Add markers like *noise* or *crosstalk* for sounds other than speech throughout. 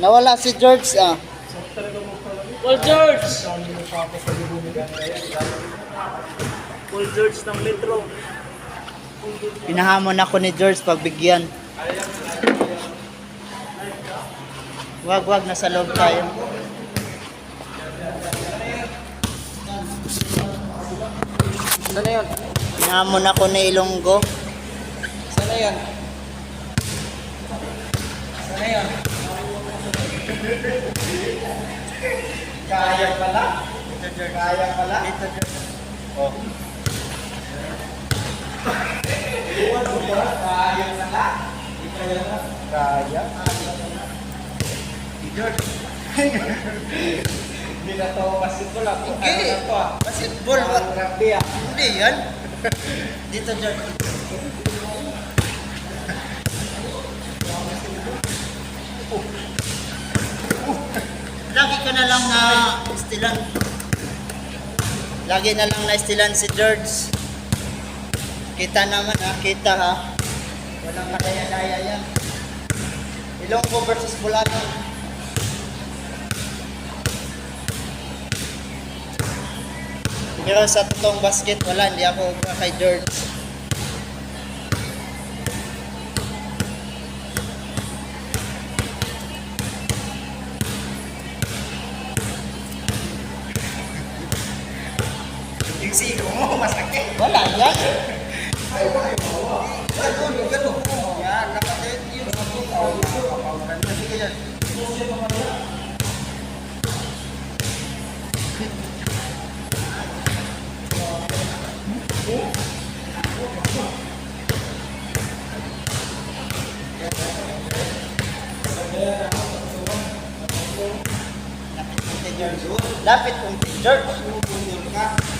Nawala si George ah. Paul George! Paul George ng Metro. Pinahamon ako ni George pagbigyan. Wag wag nasa loob tayo. Sana yun? Pinahamon ako ni Ilonggo. Sana yun? Sana yun? Kaya pala? Kaya pala? Oh. Kaya pala? Kaya? Hindi na to basketball ako. To ah? Basketball ba? Rugby ah. Hindi yan. Dito George. Ka na lang na istilan. Lagi na lang na istilan si George. Kita naman ha, kita ha. Walang kadaya-daya yan. Ilonggo versus Bulacan. Pero sa totoong basket, wala. Hindi ako kay George. Siko mo, masakit. Wala yan. Ganun, ganun. Yan, nakatid yun. Sige yan. Lapit kong George. Lapit kong si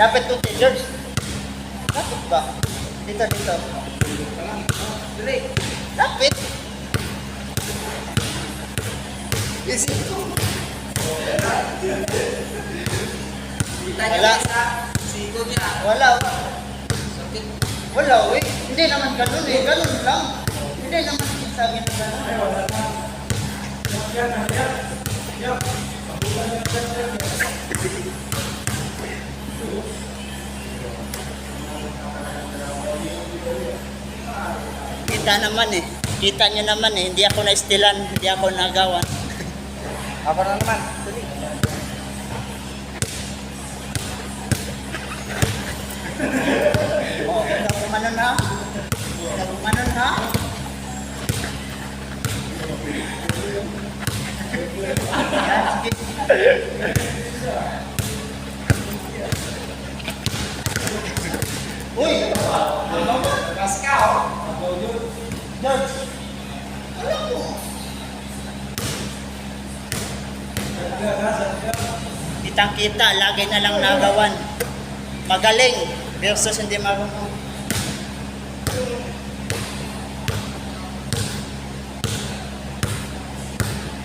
Kong si George. Lapit ba? Dito, dito. Lapit. Isip ko. Wala. Siko niya. Wala. Wala, eh. Hindi naman ganun eh. Ganun lang. Hindi naman sabi na ganun. Kita naman eh. Kita nyo naman eh. Hindi ako na-stilan. Hindi ako nagawan. Apa *laughs* na naman? Oh, ikaw kumanon ha? Ikaw kumanon ha? Sige. *laughs* Uy! Mas ka oh. George! Alam mo! Kitang kita, lagi na lang nagawan. Magaling versus hindi marunong.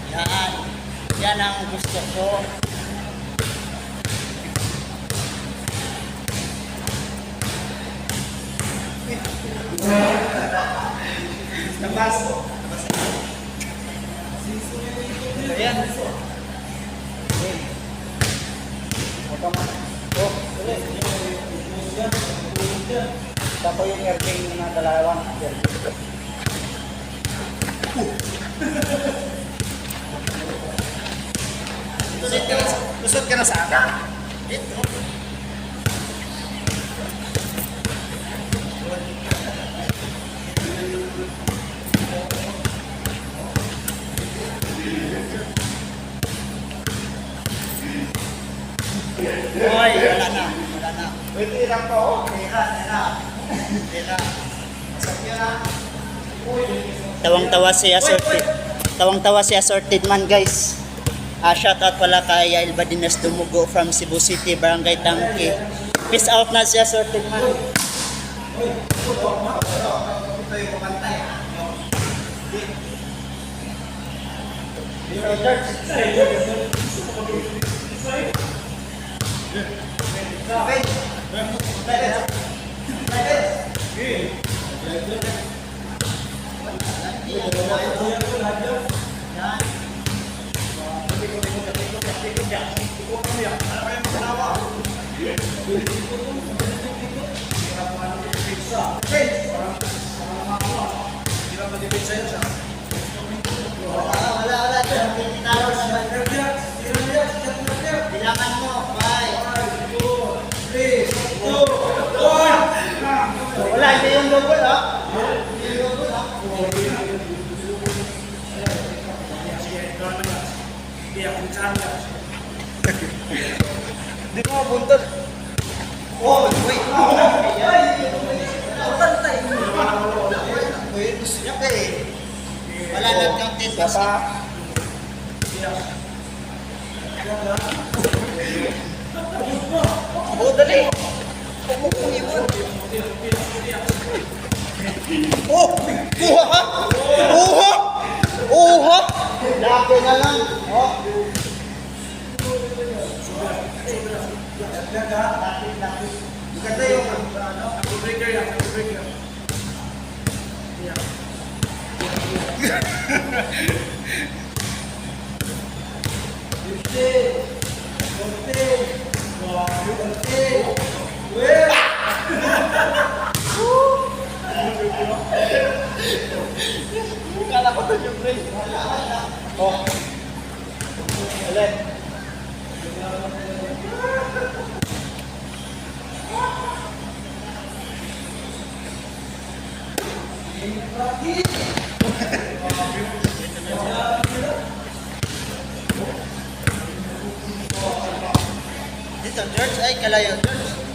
Yan. Yan ang gusto ko. Labas. Ayan. Oh, ulit. Tapos yung airplane na dalawan. Lusot ka na, lusot ka na sa akin. Dito. Tawang-tawa si Assorted. Tawang-tawa si Assorted man guys. Ah, uh, shout out pala kay Yael Badines Dumugo from Cebu City, Barangay Tangke. Peace out na si Assorted man. Yeah. Wala, hindi yung double, ha? Hindi yung double, ha? Di mo buntot. Oh, wait. Wait, gusto niya ka eh. Wala na counted kasi. Oh, Maganda yung ano? Breaker yan. Breaker. *laughs* *laughs* Dito, George. Ay, kalayo, George.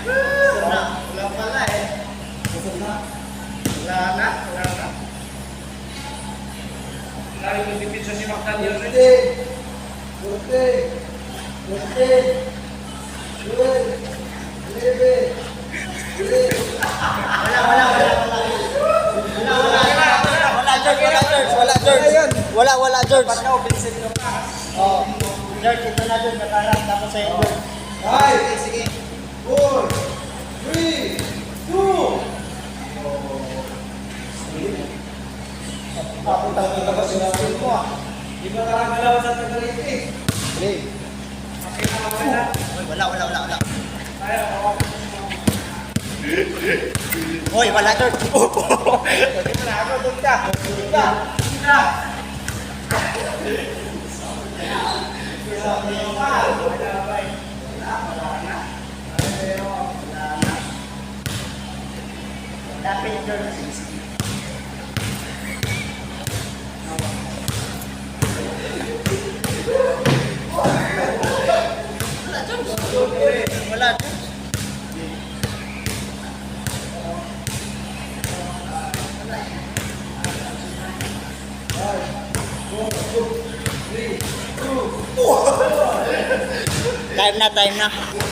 Wala pala eh. Wala na. Wala na. Lalo yung dipinsa si Mactan yun. Pwede. Pwede. Pwede. Pwede. Pwede. Wala, wala, wala, wala. Wala, wala. Wala, George. Wala, George. Wala, George. Wala, wala, George. Ikaw, bilisan nyo pa. Oh. George, ito na, George. Nakarang. Tapos sa'yo, George. Five. Sige. Four. Three. Two. Papunta ko ka ba sinabi mo ah? Di ba karang dalawa sa Tagalog eh? Three. Okay na na. Wala, wala, wala, wala. Tayo, ako. Hoy, wala, George. Hindi mo na ako, doon ka. Doon ka. Doon ka. Dami yung George. Wala. Time na, time na.